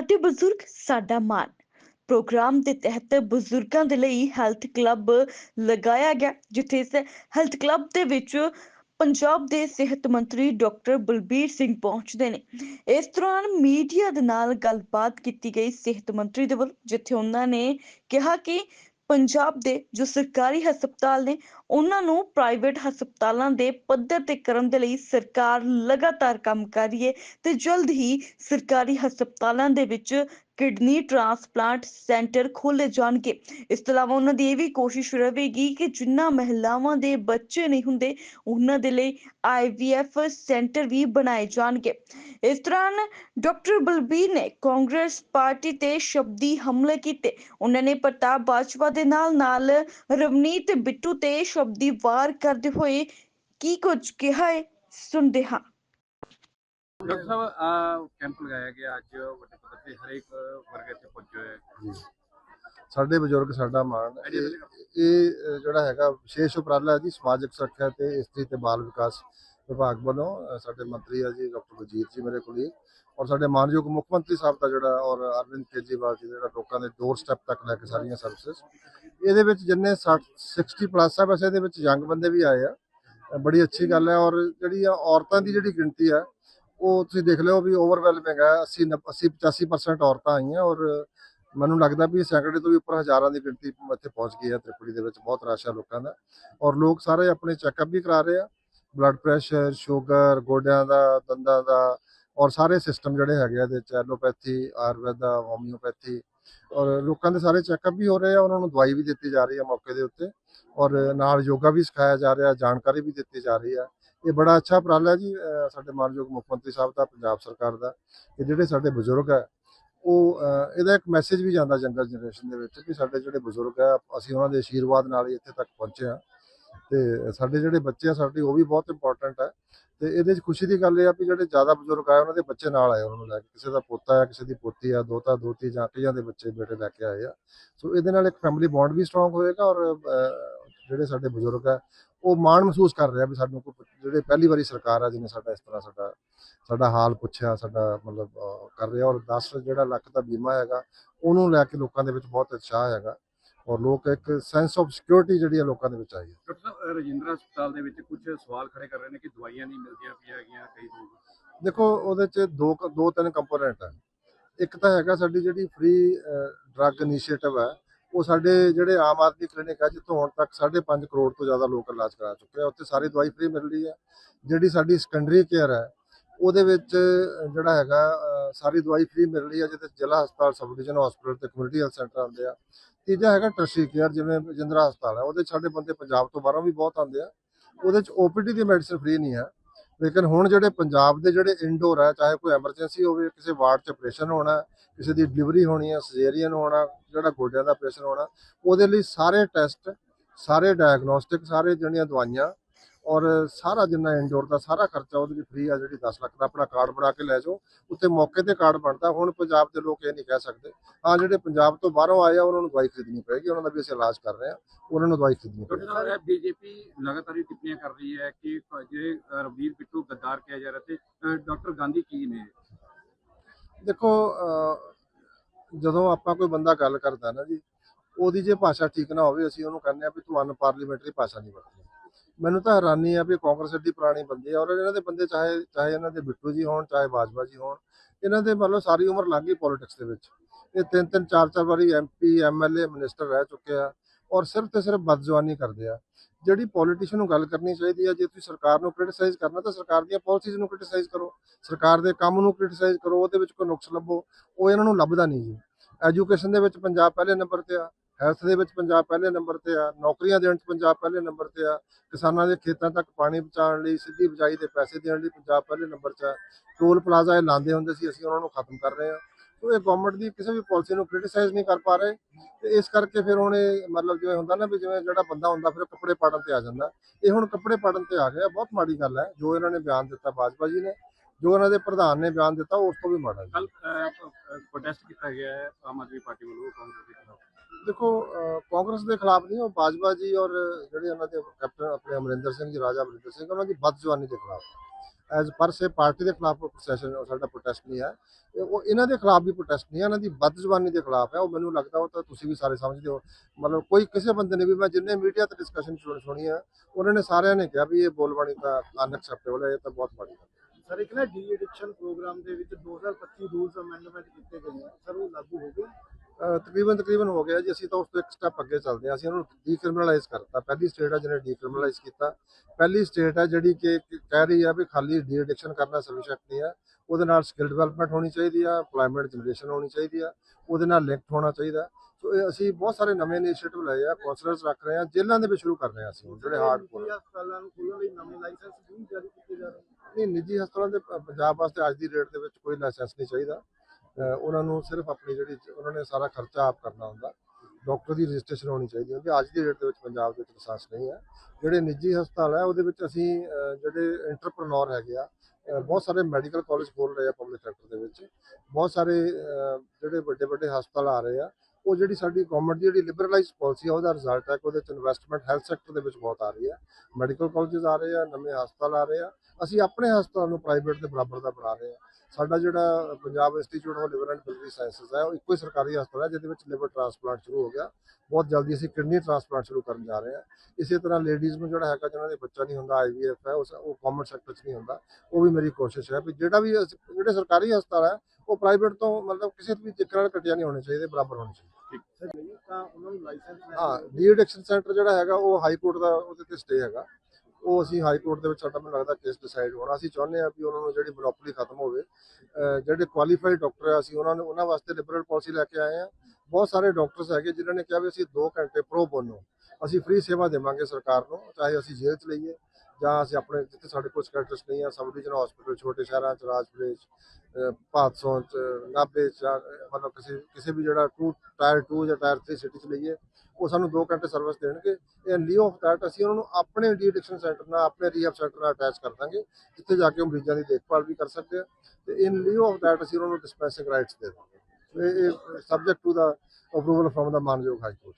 ਸਾਡੇ ਬਜ਼ੁਰਗ, ਸਾਡਾ ਮਾਣ ਪ੍ਰੋਗਰਾਮ ਦੇ ਤਹਿਤ ਬਜ਼ੁਰਗਾਂ ਦੇ ਲਈ ਹੈਲਥ ਕਲੱਬ ਲਗਾਇਆ ਗਿਆ, ਜਿੱਥੇ ਇਸ ਹੈਲਥ ਕਲੱਬ ਦੇ ਵਿੱਚ ਪੰਜਾਬ ਦੇ ਸਿਹਤ ਮੰਤਰੀ ਡਾਕਟਰ ਬਲਬੀਰ ਸਿੰਘ ਪਹੁੰਚਦੇ ਨੇ। ਇਸ ਦੌਰਾਨ ਮੀਡੀਆ ਦੇ ਨਾਲ ਗੱਲਬਾਤ ਕੀਤੀ ਗਈ ਸਿਹਤ ਮੰਤਰੀ ਦੇ ਵੱਲੋਂ, ਜਿੱਥੇ ਉਹਨਾਂ ਨੇ ਕਿਹਾ ਕਿ ਪੰਜਾਬ ਦੇ ਜੋ ਸਰਕਾਰੀ ਹਸਪਤਾਲ ਨੇ, ਉਹਨਾਂ ਨੂੰ ਪ੍ਰਾਈਵੇਟ ਹਸਪਤਾਲਾਂ ਦੇ ਪੱਧਰ ਤੇ ਕਰਨ ਦੇ ਲਈ ਸਰਕਾਰ ਲਗਾਤਾਰ ਕੰਮ ਕਰ ਰਹੀ ਹੈ ਤੇ ਜਲਦ ਹੀ ਸਰਕਾਰੀ ਹਸਪਤਾਲਾਂ ਦੇ ਵਿੱਚ ਕਿਡਨੀ ਟ੍ਰਾਂਸਪਲਾਂਟ ਸੈਂਟਰ ਖੋਲੇ ਜਾਣਗੇ। ਇਸ ਤੋਂ ਇਲਾਵਾ ਉਹਨਾਂ ਦੀ ਇਹ ਵੀ ਕੋਸ਼ਿਸ਼ ਰਹੇਗੀ ਕਿ ਜਿਨ੍ਹਾਂ ਮਹਿਲਾਵਾਂ ਦੇ ਬੱਚੇ ਨਹੀਂ ਹੁੰਦੇ, ਉਹਨਾਂ ਦੇ ਲਈ ਆਈਵੀਐਫ ਸੈਂਟਰ ਵੀ ਬਣਾਏ ਜਾਣਗੇ। ਇਸ ਦੌਰਾਨ ਡਾਕਟਰ ਬਲਬੀਰ ਨੇ ਕਾਂਗਰਸ ਪਾਰਟੀ ਤੇ ਸ਼ਬਦੀ ਹਮਲੇ ਕੀਤੇ। ਉਹਨਾਂ ਨੇ ਪ੍ਰਤਾਪ ਬਾਜਵਾ ਦੇ ਨਾਲ ਨਾਲ ਰਵਨੀਤ ਬਿੱਟੂ ਤੇ ਸ਼ਬਦੀ ਵਾਰ ਕਰਦੇ ਹੋਏ ਕੀ ਕੁਝ ਕਿਹਾ ਹੈ, ਸੁਣਦੇ ਹਾਂ। ਡਾਕਟਰ ਸਾਹਿਬ ਆ ਕੈਂਪ ਲਗਾਇਆ ਗਿਆ ਅੱਜ ਵੱਡੇ ਪੱਧਰ ਤੇ ਹਰੇਕ ਵਰਗ ਇੱਥੇ ਪਹੁੰਚੇ ਹੋਏ ਹੈ। ਸਾਡੇ ਬਜ਼ੁਰਗ ਸਾਡਾ ਮਾਣ ਇਹ ਜਿਹੜਾ ਹੈਗਾ ਵਿਸ਼ੇਸ਼ ਉਪਰਾਲਾ ਹੈ ਜੀ ਸਮਾਜਿਕ ਸੁਰੱਖਿਆ ਤੇ ਇਸਤਰੀ ਤੇ ਬਾਲ ਵਿਕਾਸ ਵਿਭਾਗ ਵੱਲੋਂ ਸਾਡੇ ਮੰਤਰੀ ਆ ਜੀ ਡਾਕਟਰ ਵਜੀਰ ਜੀ ਮੇਰੇ ਕੋਲ ਔਰ ਸਾਡੇ ਮਾਨਯੋਗ ਮੁੱਖ ਮੰਤਰੀ ਸਾਹਿਬ ਦਾ ਜਿਹੜਾ ਔਰ ਅਰਵਿੰਦ ਕੇਜਰੀਵਾਲ ਜੀ ਜਿਹੜਾ ਲੋਕਾਂ ਦੇ ਡੋਰ ਸਟੈਪ ਤੱਕ ਲੈ ਕੇ ਸਾਰੀਆਂ ਸਰਵਿਸਿਜ਼ ਇਹਦੇ ਵਿੱਚ ਜਿੰਨੇ 60 60 ਪਲੱਸ ਆ ਵੈਸੇ ਇਹਦੇ ਵਿੱਚ ਯੰਗ ਬੰਦੇ ਵੀ ਆਏ ਆ। ਬੜੀ ਅੱਛੀ ਗੱਲ ਹੈ ਔਰ ਜਿਹੜੀ ਆ ਔਰਤਾਂ ਦੀ ਜਿਹੜੀ ਗਿਣਤੀ ਹੈ ਉਹ ਤੁਸੀਂ ਦੇਖ ਲਿਓ ਵੀ ਓਵਰਵੈਲਮਿੰਗ ਹੈ 80 ਨੱਬ- 80 85% ਔਰਤਾਂ ਆਈਆਂ ਔਰ ਮੈਨੂੰ ਲੱਗਦਾ ਵੀ ਸੈਂਕੜੇ ਤੋਂ ਵੀ ਉੱਪਰ ਹਜ਼ਾਰਾਂ ਦੀ ਗਿਣਤੀ ਇੱਥੇ ਪਹੁੰਚ ਗਈ ਹੈ ਤ੍ਰਿਪੜੀ ਦੇ ਵਿੱਚ, ਬਹੁਤ ਰਸ਼ ਹੈ ਲੋਕਾਂ ਦਾ ਔਰ ਲੋਕ ਸਾਰੇ ਆਪਣੇ ਚੈੱਕਅਪ ਵੀ ਕਰਾ ਰਹੇ ਆ ਬਲੱਡ ਪ੍ਰੈਸ਼ਰ ਸ਼ੂਗਰ ਗੋਡਿਆਂ ਦਾ, ਦੰਦਾਂ ਦਾ ਔਰ ਸਾਰੇ ਸਿਸਟਮ ਜਿਹੜੇ ਹੈਗੇ ਆ ਇਹਦੇ ਵਿੱਚ ਐਲੋਪੈਥੀ ਆਯੁਰਵੈਦਾ ਹੋਮਿਓਪੈਥੀ ਔਰ ਲੋਕਾਂ ਦੇ ਸਾਰੇ ਚੈੱਕਅਪ ਵੀ ਹੋ ਰਹੇ ਆ, ਉਹਨਾਂ ਨੂੰ ਦਵਾਈ ਵੀ ਦਿੱਤੀ ਜਾ ਰਹੀ ਹੈ ਮੌਕੇ ਦੇ ਉੱਤੇ ਔਰ ਨਾਲ ਯੋਗਾ ਵੀ ਸਿਖਾਇਆ ਜਾ ਰਿਹਾ, ਜਾਣਕਾਰੀ ਵੀ ਦਿੱਤੀ ਜਾ ਰਹੀ ਹੈ ਇਹ ਬੜਾ ਅੱਛਾ ਉਪਰਾਲਾ ਹੈ ਜੀ ਸਾਡੇ ਮਾਨਯੋਗ ਮੁੱਖ ਮੰਤਰੀ ਸਾਹਿਬ ਦਾ, ਪੰਜਾਬ ਸਰਕਾਰ ਦਾ ਕਿ ਜਿਹੜੇ ਸਾਡੇ ਬਜ਼ੁਰਗ ਹੈ ਉਹ ਇਹਦਾ ਇੱਕ ਮੈਸੇਜ ਵੀ ਜਾਂਦਾ ਜੰਗਲ ਜਨਰੇਸ਼ਨ ਦੇ ਵਿੱਚ ਕਿ ਸਾਡੇ ਜਿਹੜੇ ਬਜ਼ੁਰਗ ਆ, ਅਸੀਂ ਉਹਨਾਂ ਦੇ ਆਸ਼ੀਰਵਾਦ ਨਾਲ ਹੀ ਇੱਥੇ ਤੱਕ ਪਹੁੰਚੇ ਆ ਤੇ ਸਾਡੇ ਜਿਹੜੇ ਬੱਚੇ ਆ, ਸਾਡੇ ਉਹ ਵੀ ਬਹੁਤ ਇੰਪੋਰਟੈਂਟ ਹੈ ਤੇ ਇਹਦੇ 'ਚ ਖੁਸ਼ੀ ਦੀ ਗੱਲ ਇਹ ਆ ਵੀ ਜਿਹੜੇ ਜ਼ਿਆਦਾ ਬਜ਼ੁਰਗ ਆਏ, ਉਹਨਾਂ ਦੇ ਬੱਚੇ ਨਾਲ ਆਏ, ਉਹਨਾਂ ਨੂੰ ਲੈ ਕੇ। ਕਿਸੇ ਦਾ ਪੋਤਾ ਆ, ਕਿਸੇ ਦੀ ਪੋਤੀ ਆ, ਦੋਤਾ, ਦੋਤੀ ਜਾਂ ਕਈਆਂ ਦੇ ਬੱਚੇ, ਬੇਟੇ ਲੈ ਕੇ ਆਏ ਆ। ਸੋ ਇਹਦੇ ਨਾਲ ਇੱਕ ਫੈਮਿਲੀ ਬੌਂਡ ਵੀ ਸਟਰੋਂਗ ਹੋਏਗਾ ਔਰ ਜਿਹੜੇ ਸਾਡੇ ਬਜ਼ੁਰਗ ਆ ਉਹ ਮਾਣ ਮਹਿਸੂਸ ਕਰ ਰਿਹਾ ਵੀ ਸਾਨੂੰ ਕੋਈ ਜਿਹੜੇ ਪਹਿਲੀ ਵਾਰੀ ਸਰਕਾਰ ਆ ਜਿਹਨੇ ਸਾਡਾ ਇਸ ਤਰ੍ਹਾਂ ਸਾਡਾ ਸਾਡਾ ਹਾਲ ਪੁੱਛਿਆ ਸਾਡਾ ਮਤਲਬ ਕਰ ਰਿਹਾ ਔਰ 10 ਜਿਹੜਾ ਲੱਖ ਦਾ ਬੀਮਾ ਹੈਗਾ ਉਹਨੂੰ ਲੈ ਕੇ ਲੋਕਾਂ ਦੇ ਵਿੱਚ ਬਹੁਤ ਉਤਸ਼ਾਹ ਹੈਗਾ ਔਰ ਲੋਕ ਇੱਕ ਸੈਂਸ ਆਫ ਸਿਕਿਉਰਿਟੀ ਜਿਹੜੀ ਹੈ ਲੋਕਾਂ ਦੇ ਵਿੱਚ ਆਈ ਹੈ। ਡਾਕਟਰ ਸਾਹਿਬ ਰਜਿੰਦਰਾ ਹਸਪਤਾਲ ਦੇ ਵਿੱਚ ਕੁਝ ਸਵਾਲ ਖੜੇ ਕਰ ਰਹੇ ਨੇ ਕਿ ਦਵਾਈਆਂ ਨਹੀਂ ਮਿਲਦੀਆਂ ਪਈਆਂ ਹੈਗੀਆਂ ਕਈ ਲੋਕ ਦੇਖੋ ਉਹਦੇ ਚ ਦੋ ਦੋ ਤਿੰਨ ਕੰਪੋਨੈਂਟ ਹੈ ਇੱਕ ਤਾਂ ਹੈਗਾ ਸਾਡੀ ਜਿਹੜੀ ਫ੍ਰੀ ਡਰੱਗ ਇਨੀਸ਼ੀਏਟਿਵ ਹੈ ਉਹ ਸਾਡੇ ਜਿਹੜੇ ਆਮ ਆਦਮੀ ਕਲੀਨਿਕ ਹੈ ਜਿੱਥੋਂ ਹੁਣ ਤੱਕ 5.5 ਕਰੋੜ ਤੋਂ ਜ਼ਿਆਦਾ ਲੋਕ ਇਲਾਜ ਕਰਾ ਚੁੱਕੇ ਆ। ਉੱਥੇ ਸਾਰੀ ਦਵਾਈ ਫ੍ਰੀ ਮਿਲ ਰਹੀ ਹੈ ਜਿਹੜੀ ਸਾਡੀ ਸੈਕੰਡਰੀ ਕੇਅਰ ਹੈ, ਉਹਦੇ ਵਿੱਚ ਜਿਹੜਾ ਹੈਗਾ ਸਾਰੀ ਦਵਾਈ ਫ੍ਰੀ ਮਿਲ ਰਹੀ ਹੈ ਜਿੱਥੇ ਜ਼ਿਲ੍ਹਾ ਹਸਪਤਾਲ ਸਬ ਡਿਵੀਜ਼ਨ ਹਸਪਤਾਲ ਤੇ ਕਮਿਊਨਿਟੀ ਹੈਲਥ ਸੈਂਟਰ ਆਉਂਦੇ ਆ। ਤੀਜਾ ਹੈਗਾ ਟਰਸ਼ੀ ਕੇਅਰ ਜਿਵੇਂ ਜਿੰਦਰਾ ਹਸਪਤਾਲ ਹੈ ਉਹਦੇ 'ਚ ਸਾਡੇ ਬੰਦੇ ਪੰਜਾਬ ਤੋਂ ਬਾਹਰੋਂ ਵੀ ਬਹੁਤ ਆਉਂਦੇ ਆ। ਉਹਦੇ 'ਚ ਓਪੀਡੀ ਦੀ ਮੈਡੀਸਨ ਫ੍ਰੀ ਨਹੀਂ ਹੈ ਲੇਕਿਨ ਹੁਣ ਜਿਹੜੇ ਪੰਜਾਬ ਦੇ ਜਿਹੜੇ ਇਨਡੋਰ ਹੈ, ਚਾਹੇ ਕੋਈ ਐਮਰਜੈਂਸੀ ਹੋਵੇ, ਕਿਸੇ ਵਾਰਡ 'ਚ ਆਪਰੇਸ਼ਨ ਹੋਣਾ, ਕਿਸੇ ਦੀ ਡਿਲੀਵਰੀ ਹੋਣੀ ਹੈ ਸਰਜਰੀਅਨ ਹੋਣਾ, ਜਿਹੜਾ ਗੋਡਿਆਂ ਦਾ ਆਪਰੇਸ਼ਨ ਹੋਣਾ, ਉਹਦੇ ਲਈ ਸਾਰੇ ਟੈਸਟ ਸਾਰੇ ਡਾਇਗਨੋਸਟਿਕ ਸਾਰੇ ਜਿਹੜੀਆਂ ਦਵਾਈਆਂ ਔਰ ਸਾਰਾ ਜਿੰਨਾ ਇਨਡੋਰ ਦਾ ਸਾਰਾ ਖਰਚਾ ਉਹਦੇ ਲਈ ਫ੍ਰੀ ਆ ਜਿਹੜੀ 10 ਲੱਖ ਦਾ ਆਪਣਾ ਕਾਰਡ ਬਣਾ ਕੇ ਲੈ ਜਾਓ ਉੱਤੇ ਮੌਕੇ ਤੇ ਕਾਰਡ ਬਣਦਾ। ਹੁਣ ਪੰਜਾਬ ਦੇ ਲੋਕ ਇਹ ਨਹੀਂ ਕਹਿ ਸਕਦੇ। ਹਾਂ ਜਿਹੜੇ ਪੰਜਾਬ ਤੋਂ ਬਾਹਰੋਂ ਆਏ ਆ ਉਹਨਾਂ ਨੂੰ ਦਵਾਈ ਖਰੀਦਣੀ ਪਏਗੀ ਉਹਨਾਂ ਦਾ ਵੀ ਅਸੀਂ ਇਲਾਜ ਕਰ ਰਹੇ ਹਾਂ ਉਹਨਾਂ ਨੂੰ ਦਵਾਈ ਖਰੀਦਣੀ ਪਏਗੀ। ਸਾਹਿਬ ਬੀਜੇਪੀ ਲਗਾਤਾਰ ਹੀ ਟਿੱਪਣੀਆਂ ਕਰ ਰਹੀ ਹੈ ਕਿ ਜੇ ਰਵਨੀਤ ਬਿੱਟੂ ਗੱਦਾਰ ਕਿਹਾ ਜਾ ਰਿਹਾ ਤੇ ਡਾਕਟਰ ਗਾਂਧੀ ਕੀ ਨੇ? ਦੇਖੋ ਜਦੋਂ ਆਪਾਂ ਕੋਈ ਬੰਦਾ ਗੱਲ ਕਰਦਾ ਨਾ ਜੀ ਉਹਦੀ ਜੇ ਭਾਸ਼ਾ ਠੀਕ ਨਾ ਹੋਵੇ ਅਸੀਂ ਉਹਨੂੰ ਕਹਿੰਦੇ ਆ ਵੀ ਤੂੰ ਅਨਪਾਰਲੀਮੈਂਟਰੀ ਭਾਸ਼ਾ ਨਹੀਂ ਵਰਤਦੀ ਮੈਨੂੰ ਤਾਂ ਹੈਰਾਨੀ ਆ ਵੀ ਕਾਂਗਰਸ ਏਡੀ ਪੁਰਾਣੀ ਬੰਦੇ ਆ ਔਰ ਇਹਨਾਂ ਦੇ ਬੰਦੇ ਚਾਹੇ ਚਾਹੇ ਇਹਨਾਂ ਦੇ ਬਿੱਟੂ ਜੀ ਹੋਣ, ਚਾਹੇ ਬਾਜਵਾ ਜੀ ਹੋਣ, ਇਹਨਾਂ ਦੇ ਮਤਲਬ ਸਾਰੀ ਉਮਰ ਲੱਗ ਗਈ ਪੋਲਿਟਿਕਸ ਦੇ ਵਿੱਚ। ਇਹ ਤਿੰਨ ਤਿੰਨ, ਚਾਰ ਚਾਰ ਵਾਰੀ ਐਮਪੀ ਐਮਐਲਏ ਮਿਨਿਸਟਰ ਰਹਿ ਚੁੱਕੇ ਆ ਔਰ ਸਿਰਫ ਤੇ ਸਿਰਫ ਬਦਜ਼ੁਬਾਨੀ ਕਰਦੇ ਆ। ਜਿਹੜੀ ਪੋਲੀਟੀਸ਼ੀਅਨ ਨੂੰ ਗੱਲ ਕਰਨੀ ਚਾਹੀਦੀ ਹੈ ਜੇ ਤੁਸੀਂ ਸਰਕਾਰ ਨੂੰ ਕ੍ਰਿਟਿਸਾਈਜ਼ ਕਰਨਾ ਤਾਂ ਸਰਕਾਰ ਦੀਆਂ ਪਾਲਿਸੀਜ਼ ਨੂੰ ਕ੍ਰਿਟਿਸਾਈਜ਼ ਕਰੋ। ਸਰਕਾਰ ਦੇ ਕੰਮ ਨੂੰ ਕ੍ਰਿਟਿਸਾਈਜ਼ ਕਰੋ, ਉਹਦੇ ਵਿੱਚ ਕੋਈ ਨੁਕਸ ਲੱਭੋ, ਉਹ ਇਹਨਾਂ ਨੂੰ ਲੱਭਦਾ ਨਹੀਂ ਜੀ। ਐਜੂਕੇਸ਼ਨ ਦੇ ਵਿੱਚ ਪੰਜਾਬ ਪਹਿਲੇ ਨੰਬਰ ਤੇ ਆ ਹੈਲਥ ਦੇ ਵਿੱਚ ਪੰਜਾਬ ਪਹਿਲੇ ਨੰਬਰ ਤੇ ਆ, ਨੌਕਰੀਆਂ ਦੇਣ 'ਚ ਪੰਜਾਬ ਪਹਿਲੇ ਨੰਬਰ ਤੇ ਆ, ਕਿਸਾਨਾਂ ਦੇ ਖੇਤਾਂ ਤੱਕ ਪਾਣੀ ਪਹੁੰਚਾਉਣ ਲਈ, ਸਿੱਧੀ ਬਿਜਾਈ ਦੇ ਪੈਸੇ ਦੇਣ ਲਈ ਪੰਜਾਬ ਪਹਿਲੇ ਨੰਬਰ 'ਚ ਆ। ਟੋਲ ਪਲਾਜ਼ਾ ਇਹ ਲਾਉਂਦੇ ਹੁੰਦੇ ਸੀ, ਅਸੀਂ ਉਹਨਾਂ ਨੂੰ ਖਤਮ ਕਰ ਰਹੇ ਆ। ਸੋ ਇਹ ਗਵਰਨਮੈਂਟ ਦੀ ਕਿਸੇ ਵੀ ਪਾਲਿਸੀ ਨੂੰ ਕ੍ਰਿਟਿਸਾਈਜ਼ ਨਹੀਂ ਕਰ ਪਾ ਰਹੇ। ਤੇ ਇਸ ਕਰਕੇ ਫਿਰ ਹੁਣ ਇਹ ਮਤਲਬ ਜਿਵੇਂ ਹੁੰਦਾ ਨਾ ਵੀ ਜਿਵੇਂ ਜਿਹੜਾ ਬੰਦਾ ਹੁੰਦਾ, ਫਿਰ ਕੱਪੜੇ ਪਾੜਨ ਤੇ ਆ ਜਾਂਦਾ। ਇਹ ਹੁਣ ਕੱਪੜੇ ਪਾੜਨ ਤੇ ਆ ਗਿਆ, ਬਹੁਤ ਮਾੜੀ ਗੱਲ ਹੈ। ਜੋ ਇਹਨਾਂ ਨੇ ਬਿਆਨ ਦਿੱਤਾ ਬਾਜਪਾ ਜੀ ਨੇ ਜੋ ਇਹਨਾਂ ਦੇ ਪ੍ਰਧਾਨ ਨੇ ਬਿਆਨ ਦਿੱਤਾ ਉਸ ਤੋਂ ਵੀ ਮਾੜਾ ਕੱਲ ਪ੍ਰੋਟੈਸਟ ਕੀਤਾ ਗਿਆ ਹੈ ਆਮ ਆਦਮੀ ਪਾਰਟੀ ਵੱਲੋਂ ਕਾਂਗਰਸ ਦੇ ਖਿਲਾਫ। ਦੇਖੋ ਕਾਂਗਰਸ ਦੇ ਖਿਲਾਫ ਨਹੀਂ ਉਹ ਬਾਜਵਾ ਜੀ ਔਰ ਜਿਹੜੇ ਉਹਨਾਂ ਦੇ ਕੈਪਟਨ ਆਪਣੇ ਅਮਰਿੰਦਰ ਸਿੰਘ ਜੀ ਰਾਜਾ ਅਮਰਿੰਦਰ ਸਿੰਘ ਉਹਨਾਂ ਦੀ ਬਦਜ਼ੁਬਾਨੀ ਦੇ ਖਿਲਾਫ। ਐਜ਼ ਪਰ ਸੇ ਪਾਰਟੀ ਦੇ ਖਿਲਾਫ ਪ੍ਰੋਸੈਸ਼ਨ ਸਾਡਾ ਪ੍ਰੋਟੈਸਟ ਨਹੀਂ ਹੈ। ਉਹ ਇਹਨਾਂ ਦੇ ਖਿਲਾਫ ਵੀ ਪ੍ਰੋਟੈਸਟ ਨਹੀਂ ਹੈ ਇਹਨਾਂ ਦੀ ਬਦਜ਼ੁਬਾਨੀ ਦੇ ਖਿਲਾਫ ਹੈ। ਉਹ ਮੈਨੂੰ ਲੱਗਦਾ ਉਹ ਤਾਂ ਤੁਸੀਂ ਵੀ ਸਾਰੇ ਸਮਝਦੇ ਹੋ। ਮਤਲਬ ਕੋਈ ਕਿਸੇ ਬੰਦੇ ਨੇ ਵੀ ਮੈਂ ਜਿੰਨੇ ਮੀਡੀਆ ਤੇ ਡਿਸਕਸ਼ਨ ਸੁਣੀ ਹੈ ਉਹਨਾਂ ਨੇ ਸਾਰਿਆਂ ਨੇ ਕਿਹਾ ਵੀ ਇਹ ਬੋਲਬਾਣੀ ਤਾਂ ਅਨਐਕਸੈਪਟੇਬਲ ਹੈ ਇਹ ਤਾਂ ਬਹੁਤ ਮਾੜੀ ਗੱਲ ਹੈ। ਸਰ ਇੱਕ ਨਾ ਡੀ ਐਡਿਕਸ਼ਨ ਪ੍ਰੋਗਰਾਮ ਦੇ ਵਿੱਚ 2025 ਰੂਲਸ ਅਮੈਂਡਮੈਂਟ ਕੀਤੇ ਗਏ ਆ। ਸਰ ਉਹ ਲਾਗੂ ਹੋ ਗਏ? ਅਹ ਤਕਰੀਬਨ ਤਕਰੀਬਨ ਹੋ ਗਿਆ ਜੀ। ਅਸੀਂ ਤਾਂ ਉਸ ਤੋਂ ਇੱਕ ਸਟੈਪ ਅੱਗੇ ਚੱਲਦੇ ਹਾਂ। ਅਸੀਂ ਉਹਨੂੰ ਡੀਕ੍ਰਿਮੀਨਲਾਈਜ਼ ਕਰਤਾ। ਪਹਿਲੀ ਸਟੇਟ ਹੈ ਜਿਹਨੇ ਡੀਕ੍ਰਿਮੀਨਲਾਈਜ਼ ਕੀਤਾ। ਪਹਿਲੀ ਸਟੇਟ ਹੈ ਜਿਹੜੀ ਕਿ ਕਿ ਕਹਿ ਰਹੀ ਹੈ ਵੀ ਖਾਲੀ ਡੀ ਐਡਿਕਸ਼ਨ ਕਰਨਾ ਸਫੀਸ਼ੀਐਂਟ ਨਹੀਂ ਹੈ ਉਹਦੇ ਨਾਲ ਸਕਿੱਲ ਡਿਵੈਲਪਮੈਂਟ ਹੋਣੀ ਚਾਹੀਦੀ ਆ EMPLOYMENT ਜਨਰੇਸ਼ਨ ਹੋਣੀ ਚਾਹੀਦੀ ਆ। ਉਹਦੇ ਨਾਲ ਲਿੰਕਡ ਹੋਣਾ ਚਾਹੀਦਾ। ਸੋ ਇਹ ਅਸੀਂ ਬਹੁਤ ਸਾਰੇ ਨਵੇਂ ਇਨੀਸ਼ੀਏਟਿਵ ਲਏ ਆ ਕਾਉਂਸਲਰਸ ਰੱਖ ਰਹੇ ਆ ਜੇਲ੍ਹਾਂ ਦੇ ਵਿੱਚ ਸ਼ੁਰੂ ਕਰ ਰਹੇ ਆ ਅਸੀਂ ਹੁਣ ਜਿਹੜੇ ਹਾਰਡ ਹਸਪਤਾਲਾਂ ਨੂੰ ਖੋਲ੍ਹਣ ਲਈ ਨਵੇਂ ਲਾਇਸੈਂਸ ਵੀ ਜਾਰੀ ਕੀਤੇ ਜਾ ਰਹੇ ਨੇ ਨਹੀਂ, ਨਿੱਜੀ ਹਸਪਤਾਲਾਂ ਦੇ ਪ- ਪੰਜਾਬ ਵਾਸਤੇ ਅੱਜ ਦੀ ਰੇਟ ਦੇ ਵਿੱਚ ਕੋਈ ਲਾਇਸੈਂਸ ਨਹੀਂ ਚਾਹੀਦਾ। ਅਹ ਉਹਨਾਂ ਨੂੰ ਸਿਰਫ ਆਪਣੀ ਜਿਹੜੀ ਉਹਨਾਂ ਨੇ ਸਾਰਾ ਖਰਚਾ ਆਪ ਕਰਨਾ ਹੁੰਦਾ। ਡਾਕਟਰ ਦੀ ਰਜਿਸਟ੍ਰੇਸ਼ਨ ਹੋਣੀ ਚਾਹੀਦੀ ਹੁੰਦੀ ਅੱਜ ਦੀ ਰੇਟ ਦੇ ਵਿੱਚ ਪੰਜਾਬ ਦੇ ਵਿੱਚ ਲਾਇਸੈਂਸ ਨਹੀਂ ਹੈ। ਜਿਹੜੇ ਨਿੱਜੀ ਹਸਪਤਾਲ ਹੈ, ਉਹਦੇ ਵਿੱਚ ਅਸੀਂ, ਅਹ ਜਿਹੜੇ ਐਂਟਰਪ੍ਰੈਨਿਓਰ ਹੈਗੇ ਆ, ਅਹ ਬਹੁਤ ਸਾਰੇ ਮੈਡੀਕਲ ਕਾਲਜ ਖੋਲ ਰਹੇ ਆ ਪਬਲਿਕ ਸੈਕਟਰ ਦੇ ਵਿੱਚ। ਬਹੁਤ ਸਾਰੇ, ਅਹ ਜਿਹੜੇ ਵੱਡੇ ਵੱਡੇ ਹਸਪਤਾਲ ਆ ਰਹੇ ਆ ਉਹ ਜਿਹੜੀ ਸਾਡੀ ਗਵਰਨਮੈਂਟ ਦੀ ਜਿਹੜੀ ਲਿਬਰਲਾਈਜ਼ ਪਾਲਿਸੀ ਆ, ਉਹਦਾ ਰਿਜ਼ਲਟ ਹੈ ਕਿ ਉਹਦੇ ਚ ਇਨਵੈਸਟਮੈਂਟ ਹੈਲਥ ਸੈਕਟਰ ਦੇ ਵਿੱਚ ਬਹੁਤ ਆ ਰਹੀ ਹੈ। ਮੈਡੀਕਲ ਕਾਲਜਸ ਆ ਰਹੇ ਆ, ਨਵੇਂ ਹਸਪਤਾਲ ਆ ਰਹੇ ਆ। ਅਸੀਂ ਆਪਣੇ ਹਸਪਤਾਲ ਨੂੰ ਪ੍ਰਾਈਵੇਟ ਦੇ ਬਰਾਬਰ ਦਾ ਬਣਾ ਰਹੇ ਆ ਸਾਡਾ ਜਿਹੜਾ Punjab institute of liver and biliary sciences ਹੈ ਉਹ ਇੱਕੋ ਹੀ ਸਰਕਾਰੀ ਹਸਪਤਾਲ ਹੈ ਜਿਹਦੇ ਵਿੱਚ ਲਿਵਰ ਟ੍ਰਾਂਸਪਲਾਂਟ ਸ਼ੁਰੂ ਹੋ ਗਿਆ। ਬਹੁਤ ਜਲਦੀ ਅਸੀਂ ਕਿਡਨੀ ਟ੍ਰਾਂਸਪਲਾਂਟ ਸ਼ੁਰੂ ਕਰਨ ਜਾ ਰਹੇ ਹਾਂ। ਇਸੇ ਤਰ੍ਹਾਂ ਲੇਡੀਜ਼ ਨੂੰ ਜਿਹੜਾ ਹੈਗਾ, ਜਿਹਨਾਂ ਦੇ ਬੱਚਾ ਨਹੀਂ ਹੁੰਦਾ ਆਈਵੀਐਫ ਹੈ, ਉਸ ਉਹ ਗਵਰਨਮੈਂਟ ਸੈਕਟਰ 'ਚ ਨਹੀਂ ਹੁੰਦਾ, ਉਹ ਵੀ ਮੇਰੀ ਕੋਸ਼ਿਸ਼ ਹੈ ਵੀ ਜਿਹੜਾ ਵੀ ਅਸੀਂ- ਜਿਹੜੇ ਸਰਕਾਰੀ ਹਸਪਤਾਲ ਹੈ, ਉਹ ਪ੍ਰਾਈਵੇਟ ਤੋਂ ਮਤਲਬ ਕਿਸੇ ਵੀ ਤਰੀਕੇ ਨਾਲ ਕੱਟਿਆ ਨਹੀਂ ਹੋਣੇ ਚਾਹੀਦੇ, ਬਰਾਬਰ ਹੋਣੇ ਚਾਹੀਦੇ। ਸਰ ਨਹੀਂ ਤਾਂ ਉਹਨਾਂ ਨੂੰ ਲਾਇਸੈਂਸ ਹਾਂ ਡੀ ਐਡਿਕਸ਼ਨ ਸੈਂਟਰ ਜਿਹੜਾ ਹੈਗਾ ਉਹ ਹਾਈ ਕੋਰਟ ਦਾ ਉਹਦੇ ਤੇ ਸਟੇ ਹੈਗਾ। ਉਹ ਅਸੀਂ ਹਾਈ ਕੋਰਟ ਦੇ ਵਿੱਚ ਸਾਡਾ ਮੈਨੂੰ ਲੱਗਦਾ ਕੇਸ ਡਿਸਾਈਡ ਹੋਣਾ। ਅਸੀਂ ਚਾਹੁੰਦੇ ਹਾਂ ਵੀ ਉਹਨਾਂ ਨੂੰ ਜਿਹੜੀ ਮੋਨੋਪੋਲੀ ਖਤਮ ਹੋਵੇ। ਜਿਹੜੇ ਕੁਆਲੀਫਾਈਡ ਡਾਕਟਰ ਆ ਅਸੀਂ ਉਹਨਾਂ ਨੂੰ ਉਹਨਾਂ ਵਾਸਤੇ ਲਿਬਰਲ ਪਾਲਿਸੀ ਲੈ ਕੇ ਆਏ ਆ ਬਹੁਤ ਸਾਰੇ ਡਾਕਟਰਸ ਹੈਗੇ ਜਿਨ੍ਹਾਂ ਨੇ ਕਿਹਾ ਵੀ ਅਸੀਂ 2 ਘੰਟੇ ਪ੍ਰੋ ਬੋਨੋ ਅਸੀਂ ਫ੍ਰੀ ਸੇਵਾ ਦੇਵਾਂਗੇ ਸਰਕਾਰ ਨੂੰ ਚਾਹੇ ਅਸੀਂ ਜੇਲ੍ਹ ਚ ਲਈਏ। ਜਾਂ ਅਸੀਂ ਆਪਣੇ ਜਿੱਥੇ ਸਾਡੇ ਕੋਲ ਸੈਕਟਰਸ ਨਹੀਂ ਆ, ਸਬ ਡਿਵੀਜ਼ਨ ਹਸਪੀਟਲ ਛੋਟੇ ਸ਼ਹਿਰਾਂ ਚ ਰਾਜਪੁਰੇ ਚ ਅਹ ਚ, ਨਾਭੇ ਚ ਮਤਲਬ ਕਿਸੇ ਕਿਸੇ ਵੀ ਜਿਹੜਾ ਟੂ ਟਾਇਰ 2 ਜਾਂ ਟਾਇਰ 3 ਸਿਟੀ ਚ ਲਈਏ, ਉਹ ਸਾਨੂੰ 2 ਘੰਟੇ ਸਰਵਿਸ ਦੇਣਗੇ। ਇਹ ਲਿਓ ਆਫ ਦੈਟ ਅਸੀਂ ਉਹਨਾਂ ਨੂੰ ਆਪਣੇ ਡੀ ਸੈਂਟਰ ਨਾਲ, ਆਪਣੇ ਰੀਹੈਬ ਸੈਂਟਰ ਨਾਲ ਅਟੈਚ ਕਰ ਦਾਂਗੇ, ਜਿੱਥੇ ਜਾ ਕੇ ਉਹ ਮਰੀਜ਼ਾਂ ਦੀ ਦੇਖਭਾਲ ਵੀ ਕਰ ਸਕਦੇ ਆ। ਤੇ ਇਨ ਲਿਓ ਆਫ ਦੈਟ ਅਸੀਂ ਉਹਨਾਂ ਨੂੰ ਡਿਸਪੈਂਸਿੰਗ ਰਾਈਟਸ ਦੇ ਦਾਂਗੇ। ਇਹ ਸਬਜੈਕਟ ਟੂ ਦਾ ਅਪਰੂਵਲ ਫਰਮ ਦਾ ਮਾਨਯੋਗ ਹਾਈ ਕੋਰਟ